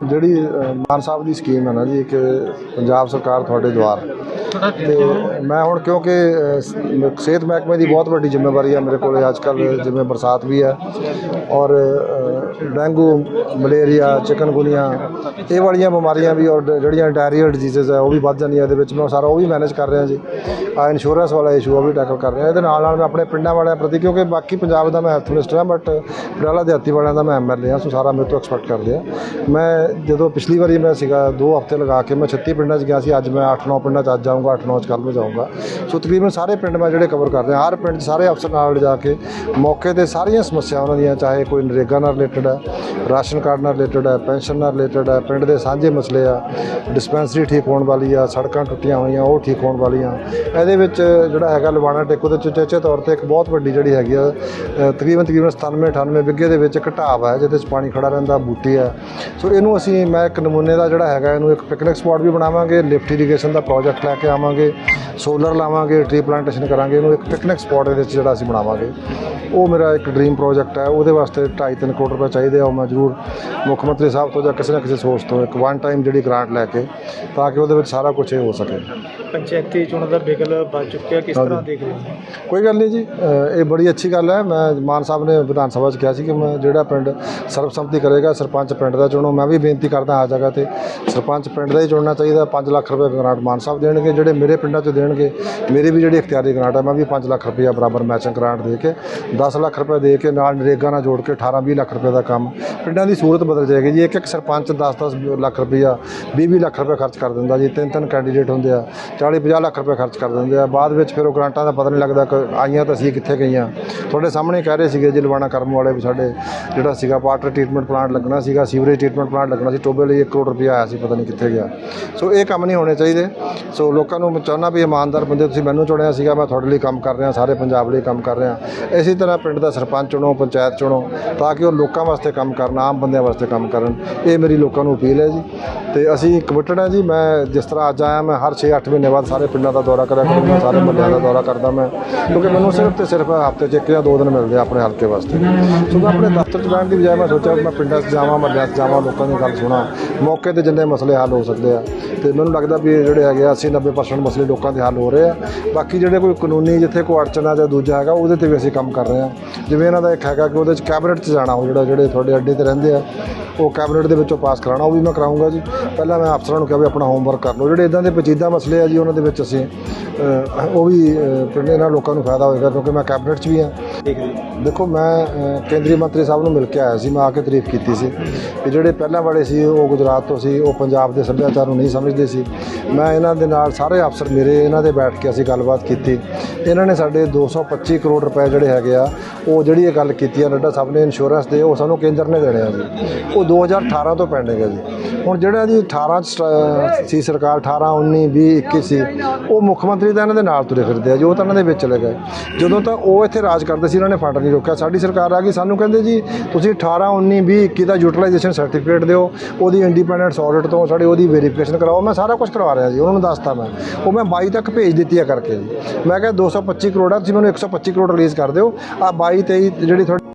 ਜਿਹੜੀ ਮਾਨ ਸਾਹਿਬ ਦੀ ਸਕੀਮ ਹੈ ਨਾ ਜੀ, ਇੱਕ ਪੰਜਾਬ ਸਰਕਾਰ ਤੁਹਾਡੇ ਦੁਆਰ। ਤੇ ਮੈਂ ਹੁਣ ਕਿਉਂਕਿ ਸਿਹਤ ਮਹਿਕਮੇ ਦੀ ਬਹੁਤ ਵੱਡੀ ਜ਼ਿੰਮੇਵਾਰੀ ਹੈ ਮੇਰੇ ਕੋਲ, ਅੱਜ ਕੱਲ੍ਹ ਜਿਵੇਂ ਬਰਸਾਤ ਵੀ ਹੈ। ਔਰ ਡੈਂਗੂ, ਮਲੇਰੀਆ, ਚਿਕਨਗੁਨੀਆ, ਇਹ ਵਾਲੀਆਂ ਬਿਮਾਰੀਆਂ ਵੀ ਔਰ ਜਿਹੜੀਆਂ ਡਾਇਰੀਅਲ ਡਿਜੀਜ਼ ਹੈ ਉਹ ਵੀ ਵੱਧ ਜਾਂਦੀਆਂ ਇਹਦੇ ਵਿੱਚ। ਮੈਂ ਸਾਰਾ ਉਹ ਵੀ ਮੈਨੇਜ ਕਰ ਰਿਹਾ ਜੀ। ਆ ਇੰਸ਼ੋਰੈਂਸ ਵਾਲਾ ਇਸ਼ੂ ਉਹ ਵੀ ਟੈਕਲ ਕਰ ਰਿਹਾ। ਇਹਦੇ ਨਾਲ ਨਾਲ ਮੈਂ ਆਪਣੇ ਪਿੰਡਾਂ ਵਾਲਿਆਂ ਪ੍ਰਤੀ, ਕਿਉਂਕਿ ਬਾਕੀ ਪੰਜਾਬ ਦਾ ਮੈਂ ਹੈਲਥ ਮਿਨਿਸਟਰ ਹਾਂ ਬਟ ਪਟਿਆਲਾ ਦਿਹਾਤੀ ਵਾਲਿਆਂ ਦਾ ਮੈਂ ਐਮਐਲਏ ਹਾਂ ਸੋ ਸਾਰਾ ਮੇਰੇ ਤੋਂ ਐਕਸਪੈਕਟ ਕਰਦੇ ਆ। ਮੈਂ ਜਦੋਂ ਪਿਛਲੀ ਵਾਰੀ ਮੈਂ ਸੀਗਾ 2 ਹਫ਼ਤੇ ਲਗਾ ਕੇ ਮੈਂ 36 ਪਿੰਡਾਂ 'ਚ ਗਿਆ ਸੀ, ਅੱਜ ਮੈਂ 8-9 ਪਿੰਡਾਂ 'ਚ, ਅੱਜ ਜਾਊਂਗਾ 8-9 'ਚ ਕੱਲ੍ਹ ਨੂੰ ਜਾਊਂਗਾ। ਸੋ ਤਕਰੀਬਨ ਸਾਰੇ ਪਿੰਡ ਮੈਂ ਜਿਹੜੇ ਕਵਰ ਕਰ ਰਿਹਾ, ਹਰ ਪਿੰਡ ਸਾਰੇ ਅਫਸਰ ਨਾਲ ਜਾ ਕੇ ਮੌਕੇ ਤੇ ਸਾਰੀਆਂ ਸਮੱਸਿਆਵਾਂ ਉਹਨਾਂ ਦੀਆਂ, ਚਾਹੇ ਕੋਈ ਨਰੇਗਾ ਨਾਲ ਰਿਲੇਟਡ ਹੈ। ਰਾਸ਼ਨ ਕਾਰਡ ਨਾਲ ਰਿਲੇਟਡ ਹੈ, ਪੈਨਸ਼ਨ ਨਾਲ ਰਿਲੇਟਡ ਹੈ, ਪਿੰਡ ਦੇ ਸਾਂਝੇ ਮਸਲੇ ਆ ਡਿਸਪੈਂਸਰੀ ਠੀਕ ਹੋਣ ਵਾਲੀ ਆ, ਸੜਕਾਂ ਟੁੱਟੀਆਂ ਹੋਈਆਂ, ਉਹ ਠੀਕ ਹੋਣ ਵਾਲੀਆਂ। ਇਹਦੇ ਵਿੱਚ ਜਿਹੜਾ ਹੈਗਾ ਲਵਾਣਾ ਟੇਕੂ ਦੇ ਚਚੇਚੇ ਤੌਰ ਤੇ ਇੱਕ ਬਹੁਤ ਵੱਡੀ ਜਿਹੜੀ ਹੈਗੀ ਆ ਤਕਰੀਬਨ ਤਕਰੀਬਨ 97 98 ਬਿੱਗੇ ਦੇ ਵਿੱਚ ਇੱਕ ਢਾਬ ਹੈ, ਜਿਹਦੇ 'ਚ ਪਾਣੀ ਖੜਾ ਰਹਿੰਦਾ, ਬੂਟੀ ਹੈ। ਸੋ ਇਹਨੂੰ ਅਸੀਂ, ਮੈਂ ਇੱਕ ਨਮੂਨੇ ਦਾ ਜਿਹੜਾ ਹੈਗਾ, ਇਹਨੂੰ ਇੱਕ ਪਿਕਨਿਕ ਸਪੌਟ ਵੀ ਬਣਾਵਾਂਗੇ, ਲਿਫਟ ਇਰੀਗੇਸ਼ਨ ਦਾ ਪ੍ਰੋਜੈਕਟ ਲੈ ਕੇ ਆਵਾਂਗੇ ਸੋਲਰ ਲਾਵਾਂਗੇ ਟ੍ਰੀ ਪਲਾਂਟੇਸ਼ਨ ਕਰਾਂਗੇ, ਇਹਨੂੰ ਇੱਕ ਪਿਕਨਿਕ ਸਪੌਟ ਦੇ ਵਿੱਚ ਜਿਹੜਾ ਅਸੀਂ ਬਣਾਵਾਂਗੇ। ਉਹ ਮੇਰਾ ਇੱਕ ਡ੍ਰੀਮ ਪ੍ਰੋਜੈਕਟ ਹੈ, ਉਹਦੇ ਵਾਸਤੇ 2.5 ਕਰੋੜ ਰੁਪਏ ਚਾਹੀਦੇ ਆ ਉਹ ਮੈਂ ਜ਼ਰੂਰ ਮੁੱਖ ਮੰਤਰੀ ਸਾਹਿਬ ਤੋਂ ਜਾਂ ਕਿਸੇ ਨਾ ਕਿਸੇ ਸੋਰਸ ਤੋਂ ਇੱਕ ਵਨ ਟਾਈਮ ਜਿਹੜੀ ਗ੍ਰਾਂਟ ਲੈ ਕੇ ਤਾਂ ਕਿ ਉਹਦੇ ਵਿੱਚ ਸਾਰਾ ਕੁਝ ਇਹ ਹੋ ਸਕੇ। ਪੰਚਾਇਤੀ ਚੋਣਾਂ ਦਾ ਬਿਗਲ ਵੱਜ ਚੁੱਕਿਆ ਕਿਸ ਤਰ੍ਹਾਂ ਦੇਖ ਰਹੇ ਹੋ? ਕੋਈ ਗੱਲ ਨਹੀਂ ਜੀ ਇਹ ਬੜੀ ਅੱਛੀ ਗੱਲ ਹੈ। ਮੈਂ ਮਾਨ ਸਾਹਿਬ ਨੇ ਵਿਧਾਨ ਸਭਾ 'ਚ ਕਿਹਾ ਸੀ ਕਿ ਮੈਂ ਜਿਹੜਾ ਪਿੰਡ ਸਰਬਸੰਮਤੀ ਕਰੇਗਾ ਸਰਪੰਚ ਪਿੰਡ ਦਾ ਚੁਣੋ। ਮੈਂ ਵੀ ਬੇਨਤੀ ਕਰਦਾ ਆ ਜਗ੍ਹਾ ਤੇ ਸਰਪੰਚ ਪਿੰਡ ਦਾ ਹੀ ਚੁਣਨਾ ਚਾਹੀਦਾ। 5 ਲੱਖ ਰੁਪਏ ਗ੍ਰਾਂਟ ਮਾਨ ਸਾਹਿਬ ਦੇਣਗੇ ਜਿਹੜੇ ਮੇਰੇ ਪਿੰਡਾਂ 'ਚ ਦੇਣਗੇ ਮੇਰੀ ਵੀ ਜਿਹੜੀ ਇਖਤਿਆਰੀ ਗ੍ਰਾਂਟ ਹੈ ਮੈਂ ਵੀ 5 ਲੱਖ ਰੁਪਏ ਬਰਾਬਰ ਮੈਚਿੰਗ ਗ੍ਰਾਂਟ ਦੇ ਕੇ 10 ਲੱਖ ਰੁਪਏ ਦੇ ਕੇ ਨਾਲ ਨਰੇਗਾ ਨਾਲ ਜੋੜ ਕੇ 18 20 ਲੱਖ ਰੁਪਏ ਦਾ ਕੰਮ ਪਿੰਡਾਂ ਦੀ ਸੂਰਤ ਬਦਲ ਜਾਏਗੀ ਜੀ। ਇੱਕ ਇੱਕ ਸਰਪੰਚ 10 10 ਲੱਖ ਰੁਪਈਆ 20 20 ਲੱਖ ਰੁਪਏ ਖਰਚ ਕਰ ਦਿੰਦਾ ਜੀ। ਤਿੰਨ ਤਿੰਨ ਕੈਂਡੀਡੇਟ ਹੁੰਦੇ ਆ। 40 50 ਲੱਖ ਰੁਪਏ ਖਰਚ ਕਰ ਦਿੰਦੇ ਆ। ਬਾਅਦ ਵਿੱਚ ਫਿਰ ਉਹ ਗ੍ਰਾਂਟਾਂ ਦਾ ਪਤਾ ਨਹੀਂ ਲੱਗਦਾ ਕਿ ਆਈਆਂ ਤਾਂ ਸੀ ਕਿੱਥੇ ਗਈਆਂ। ਤੁਹਾਡੇ ਸਾਹਮਣੇ ਕਹਿ ਰਹੇ ਸੀਗੇ ਜੀ ਲਵਾਣਾ ਕਰਮ ਵਾਲੇ ਵੀ ਸਾਡੇ ਜਿਹੜਾ ਸੀਗਾ ਵਾਟਰ ਟ੍ਰੀਟਮੈਂਟ ਪਲਾਂਟ ਲੱਗਣਾ ਸੀਗਾ, ਸੀਵਰੇਜ ਟ੍ਰੀਟਮੈਂਟ ਪਲਾਂਟ ਲੱਗਣਾ ਸੀ, ਟੋਬੇ ਲਈ 1 ਕਰੋੜ ਰੁਪਇਆ ਆਇਆ ਸੀ, ਪਤਾ ਨਹੀਂ ਕਿੱਥੇ ਗਿਆ। ਸੋ ਇਹ ਕੰਮ ਨਹੀਂ ਹੋਣੇ ਚਾਹੀਦੇ। ਸੋ ਲੋਕਾਂ ਨੂੰ ਮੈਂ ਚਾਹੁੰਦਾ ਵੀ ਇਮਾਨਦਾਰ ਬੰਦੇ ਤੁਸੀਂ ਮੈਨੂੰ ਚੁਣਿਆ ਸੀਗਾ, ਮੈਂ ਤੁਹਾਡੇ ਲਈ ਕੰਮ ਕਰ ਰਿਹਾ, ਸਾਰੇ ਪੰਜਾਬ ਲਈ ਕੰਮ ਕਰ ਰਿਹਾ। ਇਸੇ ਤਰ੍ਹਾਂ ਪਿੰਡ ਦਾ ਸਰਪੰਚ ਚੁਣੋ, ਪੰਚਾਇਤ ਚੁਣੋ, ਤਾਂ ਕਿ ਉਹ ਲੋਕਾਂ ਵਾਸਤੇ ਕੰਮ ਕਰਨ, ਆਮ ਬੰਦਿਆਂ ਵਾਸਤੇ ਕੰਮ ਕਰਨ। ਇਹ ਮੇਰੀ ਲੋਕਾਂ ਨੂੰ ਅਪੀਲ ਹੈ ਜੀ। ਤੇ ਅਸੀਂ ਕਮਿਟਡ ਹਾਂ ਜੀ, ਮੈਂ ਜਿਸ ਤਰ੍ਹਾਂ ਅੱਜ ਆਇਆ, ਮੈਂ ਹਰ 6-8 ਮਹੀਨੇ ਬਾਅਦ ਸਾਰੇ ਪਿੰਡਾਂ ਦਾ ਦੌਰਾ ਕਰਿਆ ਕਰੂੰਗਾ, ਸਾਰੇ ਮਹੱਲਿਆਂ ਦਾ ਦੌਰਾ ਕਰਦਾ ਮੈਂ, ਕਿਉਂਕਿ ਮੈਨੂੰ ਸਿਰਫ ਤੇ ਸਿਰਫ ਹਫ਼ਤੇ 'ਚ ਇੱਕ ਜਾਂ ਦੋ ਦਿਨ ਮਿਲਦੇ ਆ ਆਪਣੇ ਹਲਕੇ ਵਾਸਤੇ। ਸੋ ਮੈਂ ਆਪਣੇ ਦਫ਼ਤਰ 'ਚ ਬੈਠਣ ਦੀ ਬਜਾਏ ਮੈਂ ਸੋਚਿਆ ਵੀ ਮੈਂ ਪਿੰਡਾਂ 'ਚ ਜਾਵਾਂ, ਮਹੱਲਿਆਂ 'ਚ ਜਾਵਾਂ, ਲੋਕਾਂ ਦੀ ਗੱਲ ਸੁਣਾ, ਮੌਕੇ ਤੇ ਜਿੰਨੇ ਮਸਲੇ ਹੱਲ ਹੋ ਸਕਦੇ ਆ। ਤੇ ਮੈਨੂੰ ਲੱਗਦਾ ਵੀ ਜਿਹੜੇ ਹੈਗੇ ਆ 80-90% ਮਸਲੇ ਲੋਕਾਂ ਦੇ ਹੱਲ ਹੋ ਰਹੇ ਆ। ਬਾਕੀ ਜਿਹੜੇ ਕੋਈ ਕਾਨੂੰਨੀ ਜਿੱਥੇ ਕੋਈ ਅੜਚਨ ਆ ਜਾਂ ਦੂਜਾ ਹੈਗਾ, ਉਹਦੇ ਤੇ ਵੀ ਅਸੀਂ ਕੰਮ ਕਰ ਰਹੇ ਆ। ਜਿਵੇਂ ਇਹਨਾਂ ਦਾ ਇੱਕ ਹੈਗਾ ਕਿ ਉਹਦੇ 'ਚ ਕੈਬਨਿਟ 'ਚ ਜਾਣਾ, ਉਹ ਜਿਹੜਾ ਜਿਹੜੇ ਤੁਹਾਡੇ ਅੱਡੇ ਤੇ ਰਹਿੰਦੇ ਆ, ਉਹ ਕੈਬਨਿਟ ਦੇ ਵਿੱਚੋਂ ਪਾਸ ਕਰਾਉਣਾ, ਉਹ ਵੀ ਮੈਂ ਕਰਾਉਂਗਾ ਜੀ। ਪਹਿਲਾਂ ਮੈਂ ਅਫਸਰਾਂ ਨੂੰ ਕਿਹਾ ਵੀ ਆਪਣਾ ਹੋਮਵਰਕ ਕਰ ਲਓ। ਜਿਹੜੇ ਇਦਾਂ ਦੇ ਪਚੀਦਾ ਮਸਲੇ ਆ ਜੀ ਉਹਨਾਂ ਦੇ ਵਿੱਚ ਅਸੀਂ ਉਹ ਵੀ ਪਿੰਡ ਇਹਨਾਂ ਲੋਕਾਂ ਨੂੰ ਫਾਇਦਾ ਹੋਏਗਾ ਕਿਉਂਕਿ ਮੈਂ ਕੈਬਨਿਟ 'ਚ ਵੀ ਹਾਂ। ਦੇਖੋ, ਮੈਂ ਕੇਂਦਰੀ ਮੰਤਰੀ ਸਾਹਿਬ ਨੂੰ ਮਿਲ ਕੇ ਆਇਆ ਸੀ, ਮੈਂ ਆ ਕੇ ਤਾਰੀਫ ਕੀਤੀ ਸੀ ਕਿ ਜਿਹੜੇ ਪਹਿਲਾਂ ਵਾਲੇ ਸੀ, ਉਹ ਗੁਜਰਾਤ ਤੋਂ ਸੀ, ਉਹ ਪੰਜਾਬ ਦੇ ਸੱਭਿਆਚਾਰ ਨੂੰ ਨਹੀਂ ਸਮਝਦੇ ਸੀ। ਮੈਂ ਇਹਨਾਂ ਦੇ ਨਾਲ ਸਾਰੇ ਅਫਸਰ ਮੇਰੇ, ਇਹਨਾਂ ਦੇ ਬੈਠ ਕੇ ਅਸੀਂ ਗੱਲਬਾਤ ਕੀਤੀ। ਇਹਨਾਂ ਨੇ ਸਾਡੇ 225 ਕਰੋੜ ਰੁਪਏ ਜਿਹੜੇ ਹੈਗੇ ਆ, ਉਹ ਜਿਹੜੀ ਇਹ ਗੱਲ ਕੀਤੀ ਆ, ਨੱਡਾ ਸਾਹਿਬ ਨੇ ਇੰਸ਼ੋਰੈਂਸ ਦੇ, ਉਹ ਸਾਨੂੰ ਕੇਂਦਰ ਨੇ ਦੇਣੇ ਆ ਜੀ। ਉਹ 2018 ਤੋਂ ਪੈਂਡਿੰਗ ਹੈ ਜੀ। ਹੁਣ ਜਿਹੜਾ ਜੀ 18 ਚ ਸਟ- ਸੀ ਸਰਕਾਰ 18 19 20 21 ਸੀ, ਉਹ ਮੁੱਖ ਮੰਤਰੀ ਤਾਂ ਇਹਨਾਂ ਦੇ ਨਾਲ ਤੁਰੇ ਫਿਰਦੇ ਆ ਜੋ ਤਾਂ ਇਹਨਾਂ ਦੇ ਵਿੱਚ ਚਲੇ ਗਏ। ਜਦੋਂ ਤਾਂ ਉਹ ਇੱਥੇ ਰਾਜ ਕਰਦੇ ਸੀ, ਇਹਨਾਂ ਨੇ ਫੰਡ ਨਹੀਂ ਰੋਕਿਆ। ਸਾਡੀ ਸਰਕਾਰ ਆ ਗਈ, ਸਾਨੂੰ ਕਹਿੰਦੇ ਜੀ, ਤੁਸੀਂ 18 19 20 21 ਦਾ ਯੂਟਿਲਾਈਜੇਸ਼ਨ ਸਰਟੀਫਿਕੇਟ ਦਿਓ, ਉਹਦੀ ਇੰਡੀਪੈਂਡੈਂਟ ਆਡਿਟ ਤੋਂ ਸਾਡੀ ਉਹਦੀ ਵੈਰੀਫਿਕੇਸ਼ਨ ਕਰਾਓ। ਮੈਂ ਸਾਰਾ ਕੁਝ ਕਰਵਾ ਰਿਹਾ ਜੀ, ਉਹਨਾਂ ਨੂੰ ਦੱਸਤਾ ਮੈਂ। ਉਹ ਮੈਂ 22 ਤੱਕ ਭੇਜ ਦਿੱਤੀ ਆ ਕਰਕੇ ਜੀ। ਮੈਂ ਕਿਹਾ 225 ਕਰੋੜ ਆ, ਤੁਸੀਂ ਮੈਨੂੰ 125 ਕਰੋੜ ਰਿਲੀਜ਼ ਕਰ ਦਿਓ। ਆ 22 23 ਜਿਹੜੀ ਤੁਹਾਡੀ